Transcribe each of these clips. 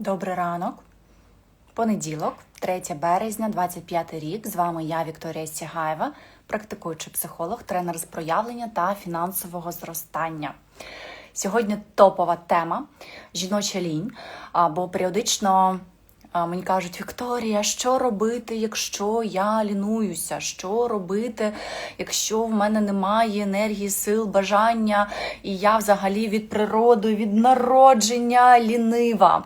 Добрий ранок. Понеділок, 3 березня, 25 рік. З вами я, Вікторія Сігаєва, практикуючий психолог, тренер з проявлення та фінансового зростання. Сьогодні топова тема жіноча лінь. А, Бо періодично мені кажуть, Вікторія, що робити, якщо я лінуюся? Що робити, якщо в мене немає енергії, сил, бажання, і я взагалі від природи, від народження лінива?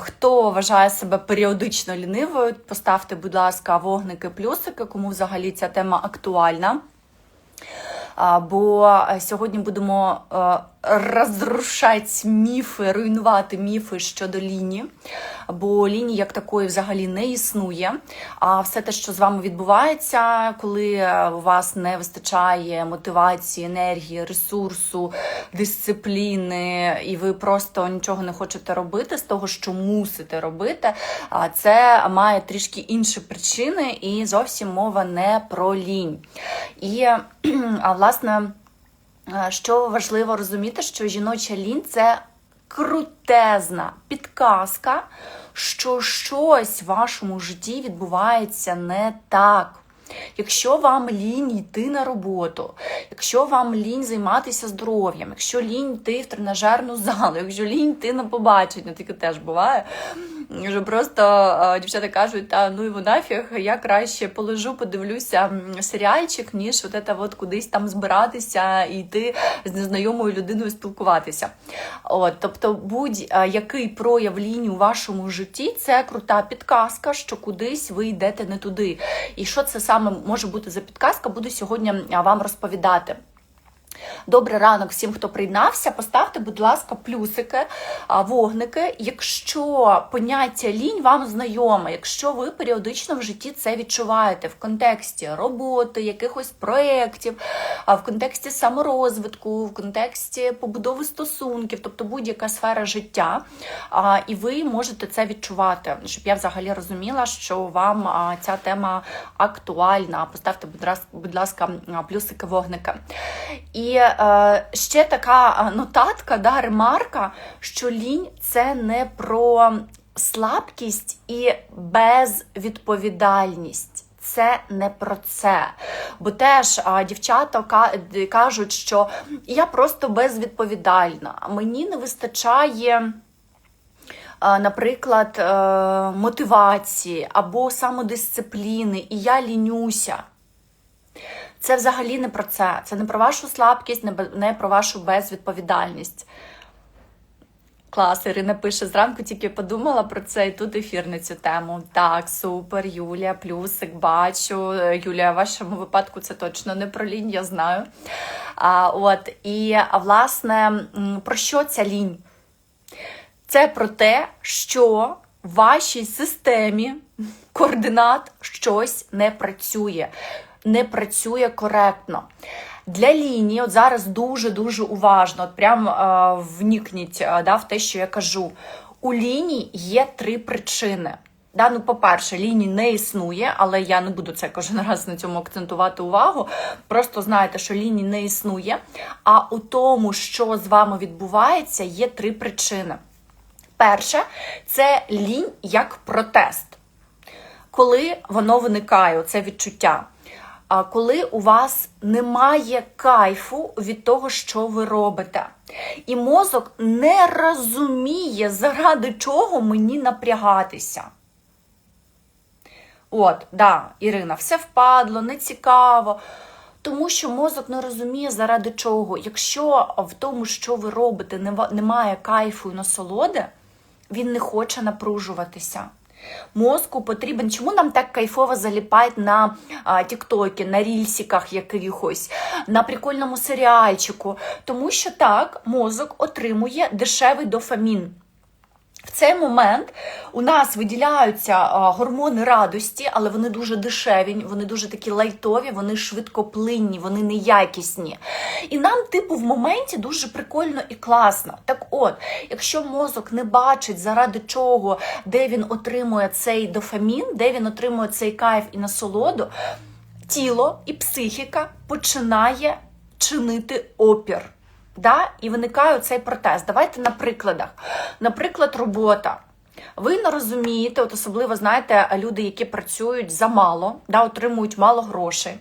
Хто вважає себе періодично лінивою, поставте, будь ласка, вогники, плюсики, кому взагалі ця тема актуальна. Бо е, сьогодні будемо е, розрушати міфи, руйнувати міфи щодо лінії, бо лінії як такої взагалі не існує. А все те, що з вами відбувається, коли е, у вас не вистачає мотивації, енергії, ресурсу, дисципліни, і ви просто нічого не хочете робити з того, що мусите робити, а це має трішки інші причини, і зовсім мова не про лінь. І а, власне. Е, Що важливо розуміти, що жіноча лінь це крутезна підказка, що щось в вашому житті відбувається не так. Якщо вам лінь йти на роботу, якщо вам лінь займатися здоров'ям, якщо лінь йти в тренажерну залу, якщо лінь йти на побачення, таке теж буває. Що просто а, дівчата кажуть, та ну і нафіг, я краще полежу, подивлюся серіальчик, ніж от це от кудись там збиратися і йти з незнайомою людиною спілкуватися. От, тобто, будь-який прояв лінії у вашому житті це крута підказка, що кудись ви йдете не туди. І що це саме може бути за підказка, буду сьогодні вам розповідати. Добрий ранок всім, хто приєднався. Поставте, будь ласка, плюсики, вогники. Якщо поняття лінь вам знайоме, якщо ви періодично в житті це відчуваєте в контексті роботи, якихось проєктів, в контексті саморозвитку, в контексті побудови стосунків, тобто будь-яка сфера життя, і ви можете це відчувати, щоб я взагалі розуміла, що вам ця тема актуальна. Поставте, будь ласка, плюсики, вогники. І е, ще така е, нотатка, да, ремарка, що лінь це не про слабкість і безвідповідальність. Це не про це. Бо теж а, дівчата ка- кажуть, що я просто безвідповідальна, мені не вистачає. а, Наприклад, е, мотивації або самодисципліни, і я лінюся. Це взагалі не про це. Це не про вашу слабкість, не про вашу безвідповідальність. Клас, Ірина пише, зранку тільки подумала про це, і тут ефір на цю тему. Так, супер, Юлія, плюсик, бачу. Юлія, в вашому випадку це точно не про лінь, я знаю. А, от, і, власне, про що ця лінь? Це про те, що в вашій системі координат щось не працює, не працює коректно. Для лінії, от зараз дуже-дуже уважно, от прям е, вникніть е, да, в те, що я кажу. У лінії є три причини. Да, ну, по-перше, ліній не існує, але я не буду це кожен раз на цьому акцентувати увагу. Просто знайте, що ліній не існує. А у тому, що з вами відбувається, є три причини. Перше, це лінь як протест. Коли воно виникає, це відчуття. А коли у вас немає кайфу від того, що ви робите, і мозок не розуміє, заради чого мені напрягатися. От, да, Ірина, все впадло, не цікаво. Тому що мозок не розуміє, заради чого. Якщо в тому, що ви робите, немає кайфу і насолоди, він не хоче напружуватися. Мозку потрібен, чому нам так кайфово заліпають на тіктокі, на рільсіках якихось, на прикольному серіальчику. Тому що так мозок отримує дешевий дофамін. В цей момент у нас виділяються гормони радості, але вони дуже дешеві, вони дуже такі лайтові, вони швидкоплинні, вони неякісні. І нам, типу, в моменті дуже прикольно і класно. Так от, якщо мозок не бачить, заради чого, де він отримує цей дофамін, де він отримує цей кайф і насолоду, тіло і психіка починає чинити опір. Да? І виникає цей протест. Давайте на прикладах. Наприклад, робота. Ви не розумієте, от особливо знаєте, люди, які працюють замало, да, отримують мало грошей,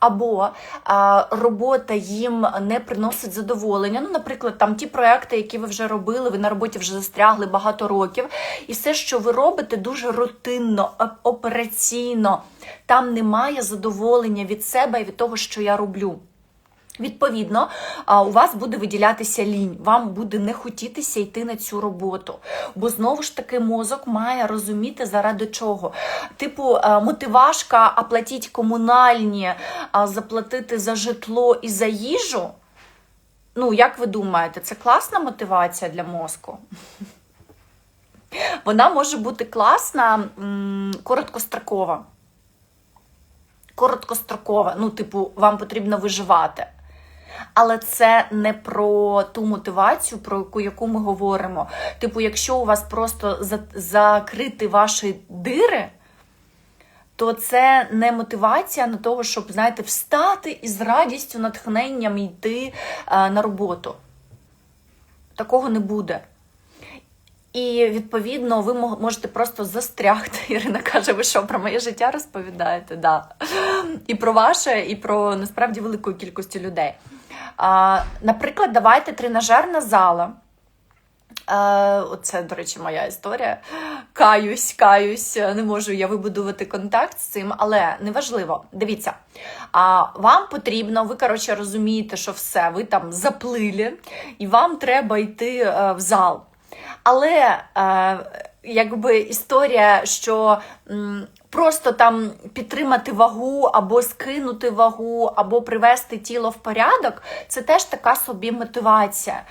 або а, робота їм не приносить задоволення. Ну, наприклад, там ті проекти, які ви вже робили, ви на роботі вже застрягли багато років, і все, що ви робите, дуже рутинно, операційно. Там немає задоволення від себе і від того, що я роблю. Відповідно, у вас буде виділятися лінь, вам буде не хотітися йти на цю роботу. Бо знову ж таки мозок має розуміти, заради чого. Типу, е, мотивашка оплатіть комунальні, заплатити за житло і за їжу. Ну, як ви думаєте, це класна мотивація для мозку? Вона може бути класна, короткострокова. Короткострокова, ну, типу, вам потрібно виживати. Але це не про ту мотивацію, про яку, ми говоримо. Типу, якщо у вас просто закрити ваші дири, то це не мотивація на того, щоб, знаєте, встати і з радістю, натхненням йти е, на роботу. Такого не буде. І відповідно ви можете просто застрягти. Ірина каже, ви що про моє життя розповідаєте? Да. І про ваше, і про насправді велику кількості людей. Наприклад, давайте тренажерна зала. Е, Оце, до речі, моя історія. Каюсь, каюсь, не можу я вибудувати контакт з цим, але неважливо. Дивіться, вам потрібно, ви коротше розумієте, що все, ви там заплили, і вам треба йти е, в зал. Але е, якби історія, що просто там підтримати вагу, або скинути вагу, або привести тіло в порядок, це теж така собі мотивація.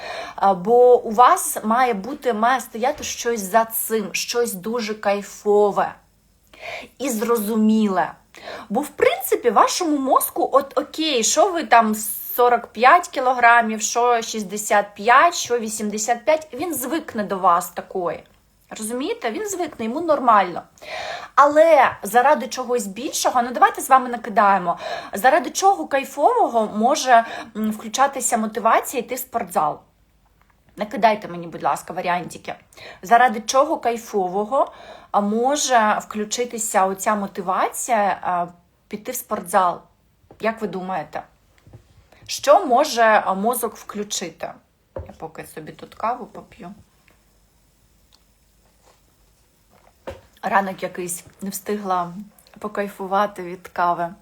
Бо у вас має бути, має стояти щось за цим, щось дуже кайфове і зрозуміле. Бо, в принципі, вашому мозку, от окей, що ви там 45 кілограмів, що 65, що 85, він звикне до вас такої. Розумієте? Він звикне, йому нормально. Але заради чогось більшого, ну давайте з вами накидаємо, заради чого кайфового може включатися мотивація йти в спортзал. Накидайте мені, будь ласка, варіантики. Заради чого кайфового може включитися оця мотивація піти в спортзал? Як ви думаєте? Що може мозок включити? Я поки собі тут каву поп'ю. Ранок якийсь не встигла покайфувати від кави.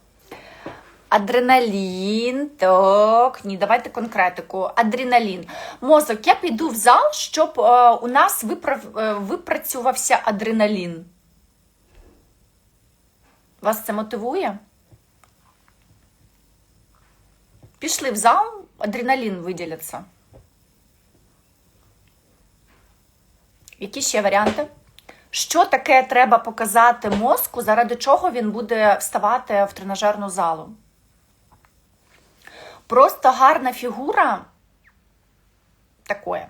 Адреналін, так, ні, давайте конкретику. Адреналін. Мозок, я піду в зал, щоб е, у нас виправ, е, випрацювався адреналін. Вас це мотивує? Пішли в зал, адреналін виділяться. Які ще варіанти? Що таке треба показати мозку, заради чого він буде вставати в тренажерну залу? Просто гарна фігура такое.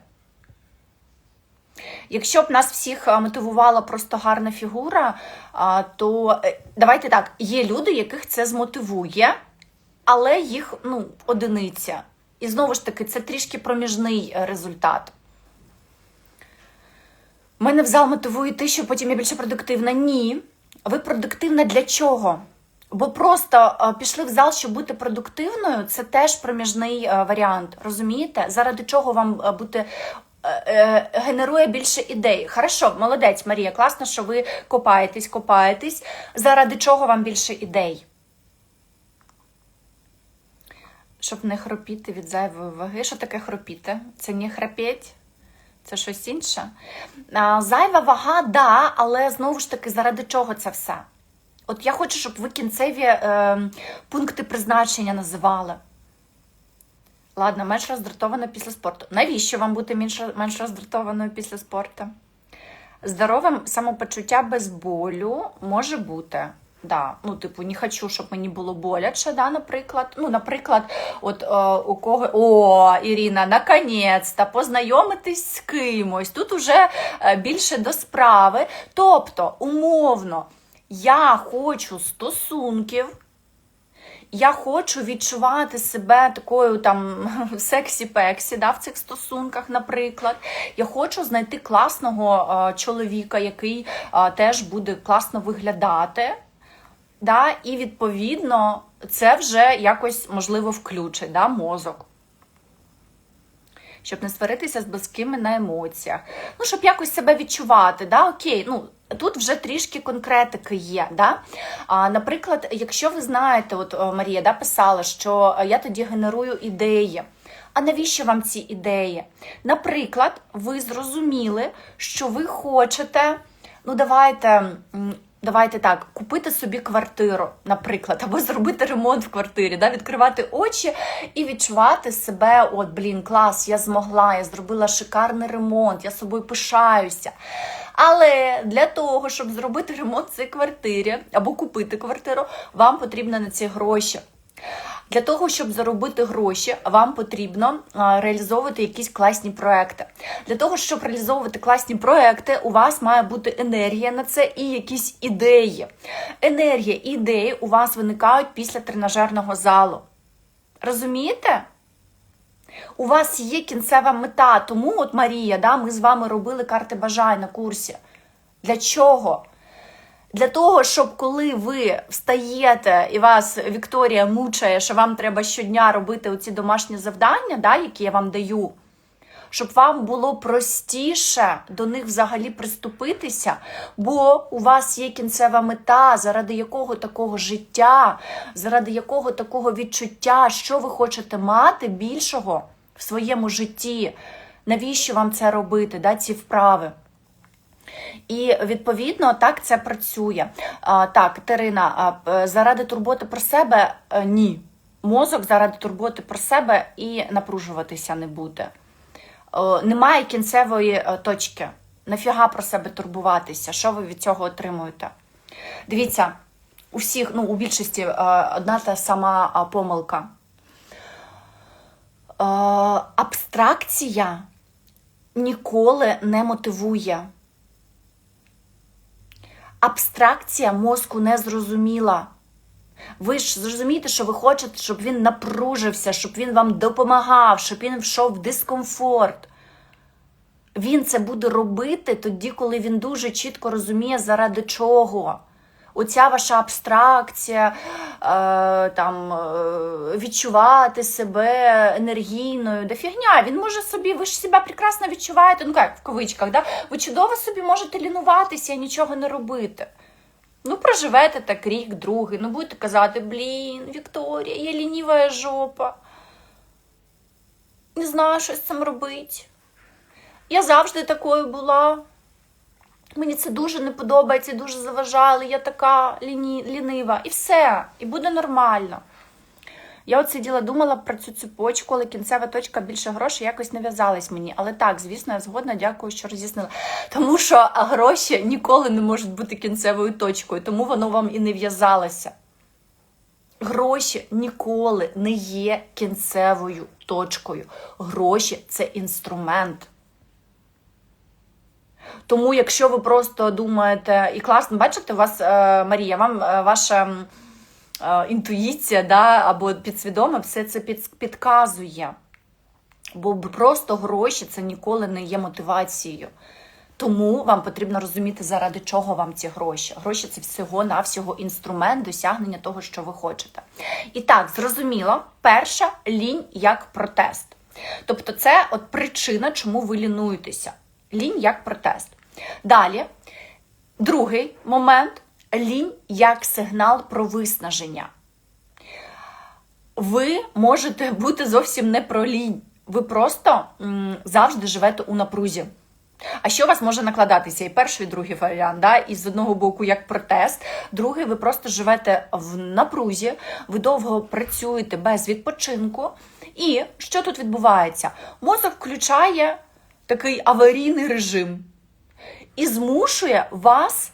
Якщо б нас всіх мотивувала просто гарна фігура, то е, давайте так, є люди, яких це змотивує, але їх ну, одиниця. І знову ж таки, це трішки проміжний е, результат. Мене в зал мотивує те, що потім я більше продуктивна. Ні. Ви продуктивна для чого? Бо просто е, пішли в зал, щоб бути продуктивною, це теж проміжний е, варіант. Розумієте? Заради чого вам е, бути. Генерує більше ідей. Хорошо, молодець, Марія, класно, що ви копаєтесь, копаєтесь. Заради чого вам більше ідей? Щоб не хропіти від зайвої ваги. Що таке хропіти? Це не храпеть? Це щось інше. Зайва вага, да, але знову ж таки, заради чого це все? От я хочу, щоб ви кінцеві е, пункти призначення називали. Ладно, менш роздратована після спорту. Навіщо вам бути менш роздратованою після спорту? Здоровим самопочуття без болю може бути. Да, ну, типу, не хочу, щоб мені було боляче, да, наприклад. Ну, наприклад, от е, у кого. О, Ірина, наконець-то познайомитись з кимось. Тут уже е, більше до справи. Тобто, умовно, я хочу стосунків, я хочу відчувати себе такою там сексі-пексі да, в цих стосунках, наприклад. Я хочу знайти класного е, чоловіка, який е, теж буде класно виглядати. Да, і відповідно це вже якось можливо включить да, мозок. Щоб не сваритися з близькими на емоціях. Ну, щоб якось себе відчувати. Да? Окей, ну тут вже трішки конкретики є. Да? А, Наприклад, якщо ви знаєте, от Марія да, писала, що я тоді генерую ідеї. А навіщо вам ці ідеї? Наприклад, ви зрозуміли, що ви хочете, ну давайте. Давайте так, купити собі квартиру, наприклад, або зробити ремонт в квартирі, да, відкривати очі і відчувати себе, от, блін, клас, я змогла, я зробила шикарний ремонт, я собою пишаюся. Але для того, щоб зробити ремонт в цій квартирі або купити квартиру, вам потрібно на ці гроші. Для того, щоб заробити гроші, вам потрібно реалізовувати якісь класні проекти. Для того, щоб реалізовувати класні проекти, у вас має бути енергія на це і якісь ідеї. Енергія і ідеї у вас виникають після тренажерного залу. Розумієте? У вас є кінцева мета. Тому, от Марія, да, ми з вами робили карти бажань на курсі. Для чого? Для того, щоб коли ви встаєте і вас Вікторія мучає, що вам треба щодня робити оці домашні завдання, да, які я вам даю, щоб вам було простіше до них взагалі приступитися, бо у вас є кінцева мета, заради якого такого життя, заради якого такого відчуття, що ви хочете мати більшого в своєму житті. Навіщо вам це робити, да, ці вправи? І відповідно так це працює. А, так, Терина, а, заради турботи про себе е, ні. Мозок заради турботи про себе і напружуватися не буде. Е, Немає кінцевої е, точки. Нафіга про себе турбуватися? Що ви від цього отримуєте? Дивіться, у всіх, ну, у більшості е, одна та сама помилка. Е, Абстракція ніколи не мотивує абстракція мозку не зрозуміла. Ви ж зрозумієте, що ви хочете, щоб він напружився, щоб він вам допомагав, щоб він вшов в дискомфорт. Він це буде робити тоді, коли він дуже чітко розуміє, заради чого. Оця ваша абстракція, е, там, е, відчувати себе енергійною, да фігня, він може собі, ви ж себе прекрасно відчуваєте, ну як в кавичках, да? ви чудово собі можете лінуватися і нічого не робити. Ну, проживете так рік, другий, ну будете казати, блін, Вікторія, я лінива жопа. Не знаю, що з цим робити. Я завжди такою була. Мені це дуже не подобається, дуже заважає, але я така ліні, лінива. І все, і буде нормально. Я от сиділа, думала про цю цепочку, але кінцева точка більше грошей якось не в'язалась мені. Але так, звісно, я згодна, дякую, що роз'яснила. Тому що гроші ніколи не можуть бути кінцевою точкою, тому воно вам і не в'язалося. Гроші ніколи не є кінцевою точкою. Гроші це інструмент. Тому, якщо ви просто думаєте, і класно, бачите, у вас, е, Марія, вам е, ваша е, інтуїція да, або підсвідоме все це під, підказує. Бо просто гроші це ніколи не є мотивацією. Тому вам потрібно розуміти, заради чого вам ці гроші. Гроші це всього-навсього інструмент досягнення того, що ви хочете. І так, зрозуміло, перша лінь як протест. Тобто, це от причина, чому ви лінуєтеся. Лінь як протест. Далі, другий момент лінь як сигнал про виснаження. Ви можете бути зовсім не про лінь. Ви просто м, завжди живете у напрузі. А що у вас може накладатися? І перший, і другий варіант. Да? І з одного боку, як протест, другий, ви просто живете в напрузі, ви довго працюєте без відпочинку. І що тут відбувається? Мозок включає такий аварійний режим і змушує вас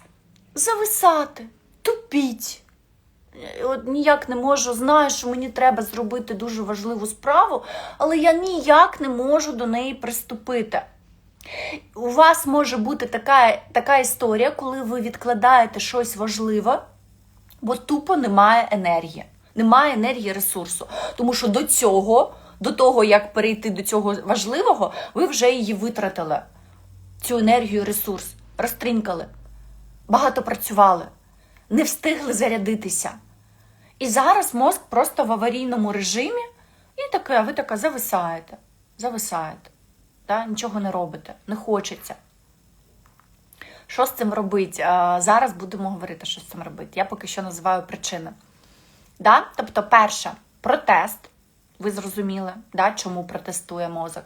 зависати, тупіть. От ніяк не можу, знаю, що мені треба зробити дуже важливу справу, але я ніяк не можу до неї приступити. У вас може бути така, така історія, коли ви відкладаєте щось важливе, бо тупо немає енергії. Немає енергії ресурсу. Тому що до цього, до того, як перейти до цього важливого, ви вже її витратили. Цю енергію, ресурс, розтринькали, багато працювали, не встигли зарядитися. І зараз мозк просто в аварійному режимі, і таке, ви така зависаєте, зависаєте, да? нічого не робите, не хочеться. Що з цим робити? Зараз будемо говорити, що з цим робити. Я поки що називаю причини. Да? Тобто, перше, протест. Ви зрозуміли, да, чому протестує мозок.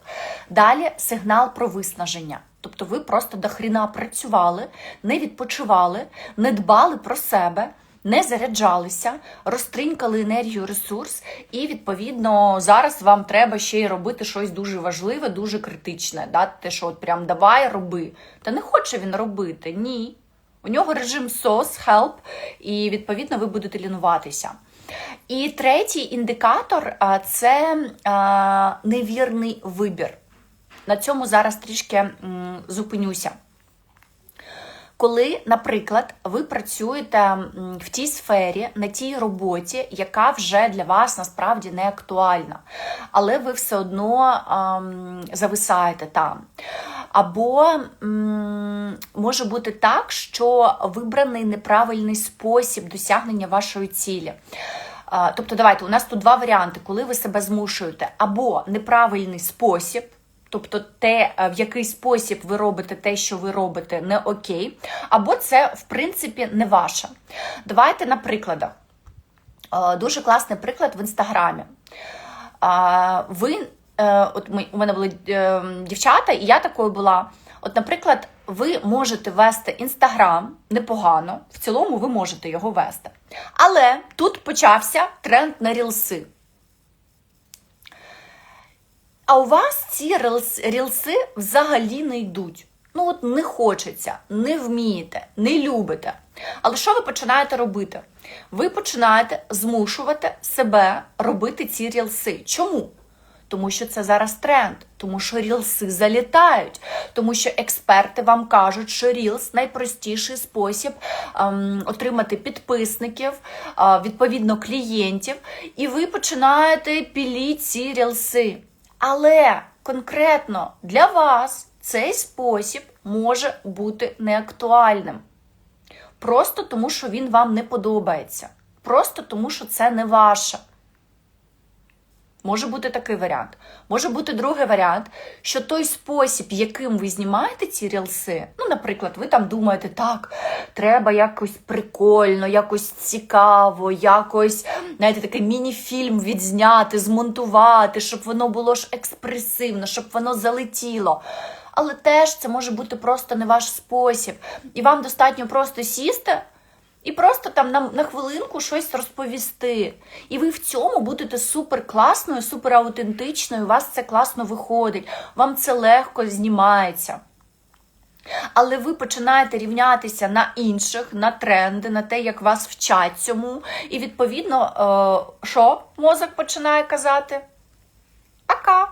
Далі сигнал про виснаження. Тобто ви просто до хріна працювали, не відпочивали, не дбали про себе, не заряджалися, розтринькали енергію, ресурс, і, відповідно, зараз вам треба ще й робити щось дуже важливе, дуже критичне. Да? Те, що от прям давай роби. Та не хоче він робити, ні. У нього режим SOS, help, і відповідно ви будете лінуватися. І третій індикатор це невірний вибір. На цьому зараз трішки зупинюся. Коли, наприклад, ви працюєте в тій сфері, на тій роботі, яка вже для вас насправді не актуальна, але ви все одно зависаєте там. Або м, може бути так, що вибраний неправильний спосіб досягнення вашої цілі. Тобто, давайте, у нас тут два варіанти, коли ви себе змушуєте, або неправильний спосіб. Тобто те, в який спосіб ви робите те, що ви робите, не окей, або це, в принципі, не ваше. Давайте на прикладах. Дуже класний приклад в інстаграмі. Ви, е, от ми, у мене були е, дівчата, і я такою була. От, наприклад, ви можете вести інстаграм непогано, в цілому ви можете його вести. Але тут почався тренд на рілси. А у вас ці рілси взагалі не йдуть. Ну, от не хочеться, не вмієте, не любите. Але що ви починаєте робити? Ви починаєте змушувати себе робити ці рілси. Чому? Тому що це зараз тренд, тому що рілси залітають, тому що експерти вам кажуть, що рілс найпростіший спосіб ем, отримати підписників, е, відповідно клієнтів, і ви починаєте піліть ці рілси. Але конкретно для вас цей спосіб може бути неактуальним. Просто тому, що він вам не подобається. Просто тому, що це не ваше. Може бути такий варіант. Може бути другий варіант, що той спосіб, яким ви знімаєте ці рілси, ну, наприклад, ви там думаєте, так, треба якось прикольно, якось цікаво, якось, знаєте, такий міні-фільм відзняти, змонтувати, щоб воно було ж експресивно, щоб воно залетіло. Але теж це може бути просто не ваш спосіб. І вам достатньо просто сісти. І просто там на на хвилинку щось розповісти. І ви в цьому будете супер класною, супер аутентичною, у вас це класно виходить, вам це легко знімається. Але ви починаєте рівнятися на інших, на тренди, на те, як вас вчать цьому. І, відповідно, е, що мозок починає казати? Ака.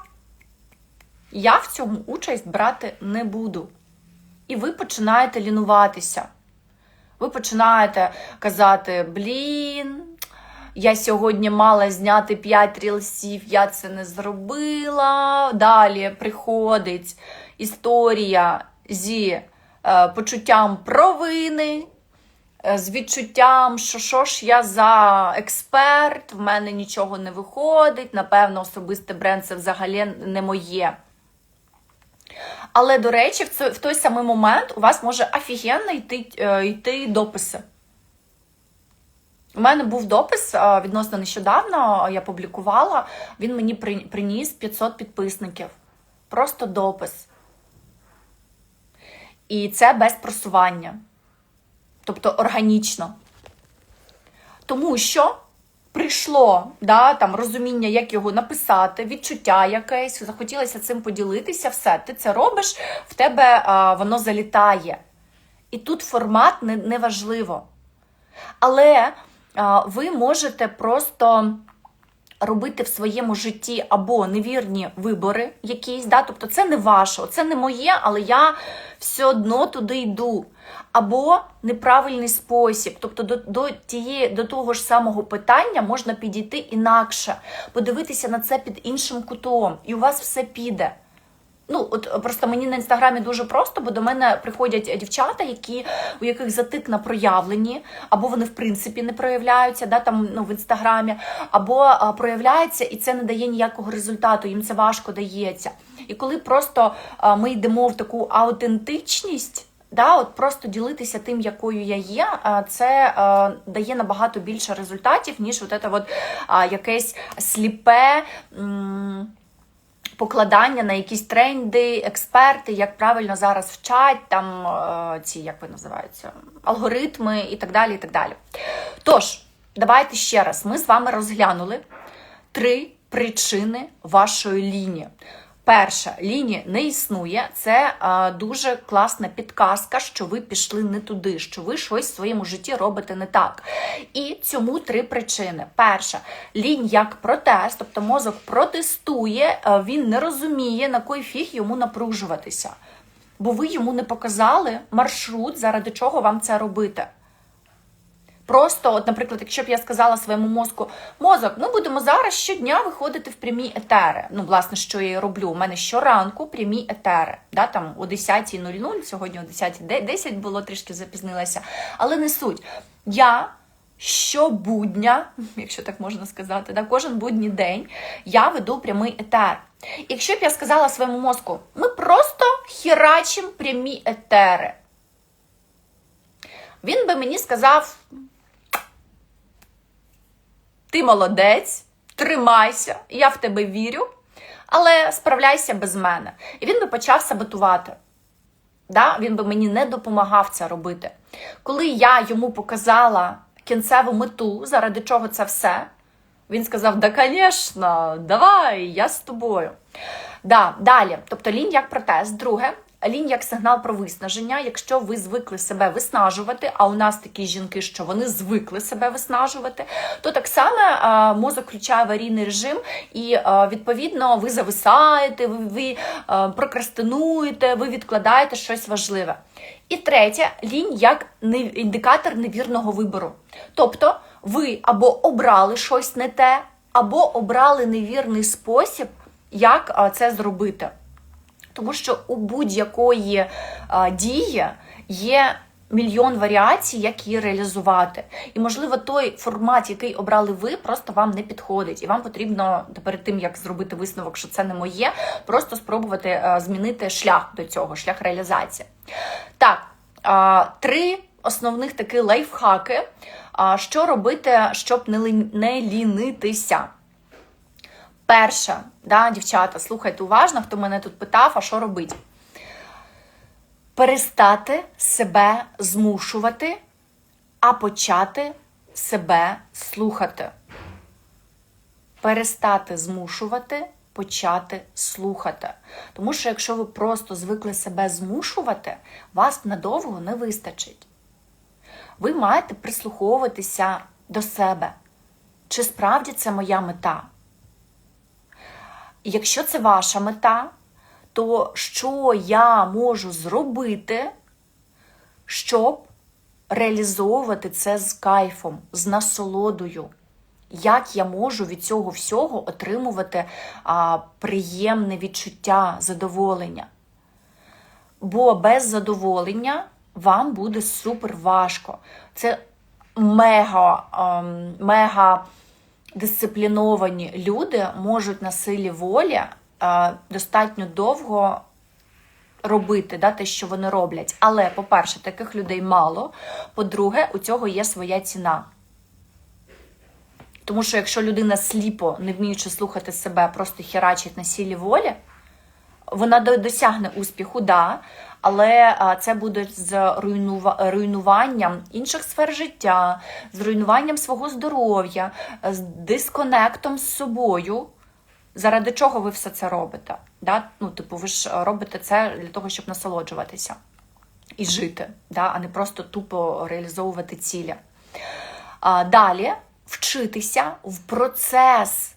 Я в цьому участь брати не буду. І ви починаєте лінуватися ви починаєте казати: Блін, я сьогодні мала зняти 5 рілсів, я це не зробила. Далі приходить історія зі е, почуттям провини. Е, з відчуттям, що що ж я за експерт, в мене нічого не виходить, напевно, особистий бренд це взагалі не моє. Але, до речі, в, цей, в той самий момент у вас може офігенно йти, е, йти дописи. У мене був допис е, відносно нещодавно, я публікувала, він мені приніс 500 підписників. Просто допис. І це без просування. Тобто органічно. Тому що прийшло да, там, розуміння, як його написати, відчуття якесь, захотілося цим поділитися, все, ти це робиш, в тебе а, воно залітає. І тут формат не, не важливо. Але а, ви можете просто робити в своєму житті або невірні вибори якісь, да? тобто це не ваше, це не моє, але я все одно туди йду. Або неправильний спосіб, тобто до до, тієї, до того ж самого питання можна підійти інакше, подивитися на це під іншим кутом, і у вас все піде. Ну, от просто мені на інстаграмі дуже просто, бо до мене приходять дівчата, які у яких затик на проявленні, або вони в принципі не проявляються, да, там ну в інстаграмі, або а, проявляються, і це не дає ніякого результату. Їм це важко дається. І коли просто а, ми йдемо в таку аутентичність. Да, от Просто ділитися тим, якою я є, це а, дає набагато більше результатів, ніж от це от, а, якесь сліпе. М покладання на якісь тренди, експерти, як правильно зараз вчать, там е, ці, як ви називаються, алгоритми і так далі. і так далі. Тож, давайте ще раз: ми з вами розглянули три причини вашої лінії. Перша лінія не існує. Це а, дуже класна підказка, що ви пішли не туди, що ви щось в своєму житті робите не так. І цьому три причини. Перша лінь як протест, тобто мозок протестує, він не розуміє, на кой фіг йому напружуватися. Бо ви йому не показали маршрут, заради чого вам це робити. Просто, от, наприклад, якщо б я сказала своєму мозку, мозок, ми будемо зараз щодня виходити в прямі етери. Ну, власне, що я і роблю. У мене щоранку прямі етери. Да, там О 10.00, сьогодні о 10.10 було, трішки запізнилася. Але не суть. Я щобудня, якщо так можна сказати, да, кожен будній день я веду прямий етер. Якщо б я сказала своєму мозку, ми просто херачимо прямі етери. Він би мені сказав, ти молодець, тримайся, я в тебе вірю, але справляйся без мене. І він би почав саботувати. Да? Він би мені не допомагав це робити. Коли я йому показала кінцеву мету, заради чого це все, він сказав: Да, звісно, давай, я з тобою. Да, Далі, тобто лінь як протест. Друге, Лінь як сигнал про виснаження. Якщо ви звикли себе виснажувати, а у нас такі жінки, що вони звикли себе виснажувати, то так само мозок включає аварійний режим, і відповідно ви зависаєте, ви, ви прокрастинуєте, ви відкладаєте щось важливе. І третє, лінь як індикатор невірного вибору. Тобто ви або обрали щось не те, або обрали невірний спосіб, як це зробити. Тому що у будь-якої дії є мільйон варіацій, як її реалізувати. І, можливо, той формат, який обрали ви, просто вам не підходить. І вам потрібно перед тим, як зробити висновок, що це не моє, просто спробувати змінити шлях до цього, шлях реалізації. Так, три основних такі лайфхаки. Що робити, щоб не лінитися? Перше, да, дівчата, слухайте уважно, хто мене тут питав, а що робить? Перестати себе змушувати, а почати себе слухати. Перестати змушувати, почати слухати. Тому що, якщо ви просто звикли себе змушувати, вас надовго не вистачить. Ви маєте прислуховуватися до себе. Чи справді це моя мета? Якщо це ваша мета, то що я можу зробити, щоб реалізовувати це з кайфом, з насолодою? Як я можу від цього всього отримувати а, приємне відчуття, задоволення? Бо без задоволення вам буде супер важко. Це мега, ем, мега дисципліновані люди можуть на силі волі е, достатньо довго робити да, те, що вони роблять. Але, по-перше, таких людей мало. По-друге, у цього є своя ціна. Тому що якщо людина сліпо, не вміючи слухати себе, просто херачить на сілі волі, вона досягне успіху, да, але це буде з руйнуванням інших сфер життя, з руйнуванням свого здоров'я, з дисконектом з собою. Заради чого ви все це робите? Да? Ну, Типу, ви ж робите це для того, щоб насолоджуватися і жити, да? а не просто тупо реалізовувати цілі. А, Далі вчитися в процес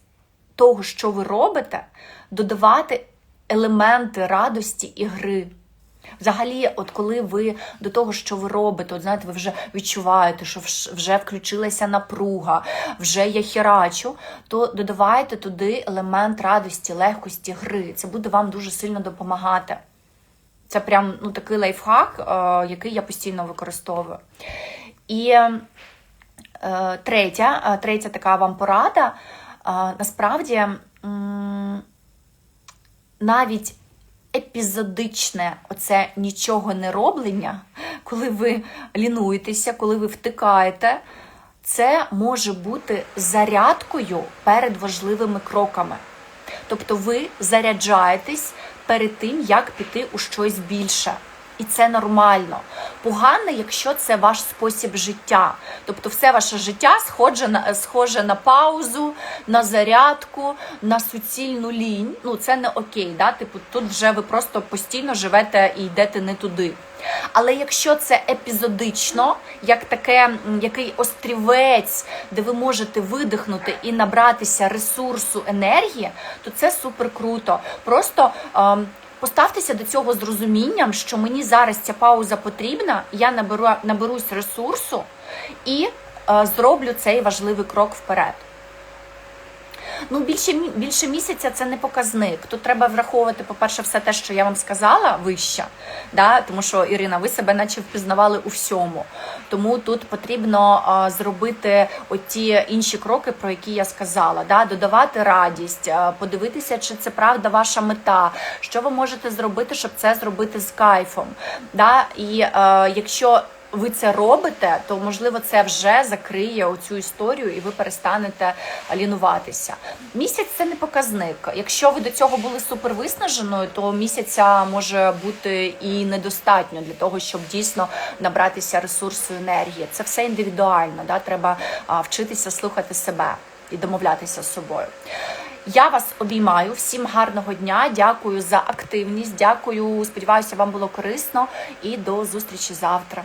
того, що ви робите, додавати елементи радості і гри. Взагалі, от коли ви до того, що ви робите, от знаєте, ви вже відчуваєте, що вже включилася напруга, вже я херачу, то додавайте туди елемент радості, легкості, гри. Це буде вам дуже сильно допомагати. Це прям ну, такий лайфхак, е, який я постійно використовую. І е, третя, е, третя така вам порада. Насправді, навіть епізодичне оце нічого не роблення, коли ви лінуєтеся, коли ви втикаєте, це може бути зарядкою перед важливими кроками. Тобто ви заряджаєтесь перед тим, як піти у щось більше. І це нормально. Погано, якщо це ваш спосіб життя. Тобто, все ваше життя схоже на, схоже на паузу, на зарядку, на суцільну лінь. Ну, це не окей. Да? Типу, тут вже ви просто постійно живете і йдете не туди. Але якщо це епізодично, як таке, який острівець, де ви можете видихнути і набратися ресурсу енергії, то це супер круто. Просто ем, поставтеся до цього з розумінням, що мені зараз ця пауза потрібна, я наберу, наберусь ресурсу і е, зроблю цей важливий крок вперед. Ну, більше більше місяця це не показник. Тут треба враховувати, по-перше, все те, що я вам сказала вище, да? тому що Ірина, ви себе наче впізнавали у всьому. Тому тут потрібно а, зробити оті інші кроки, про які я сказала, да? додавати радість, а, подивитися, чи це правда ваша мета, що ви можете зробити, щоб це зробити з кайфом. Да? І е, якщо ви це робите, то можливо це вже закриє оцю історію, і ви перестанете лінуватися. Місяць це не показник. Якщо ви до цього були супервиснаженою, то місяця може бути і недостатньо для того, щоб дійсно набратися ресурсу енергії. Це все індивідуально. Да? Треба вчитися слухати себе і домовлятися з собою. Я вас обіймаю. Всім гарного дня. Дякую за активність. Дякую. Сподіваюся, вам було корисно. І до зустрічі завтра.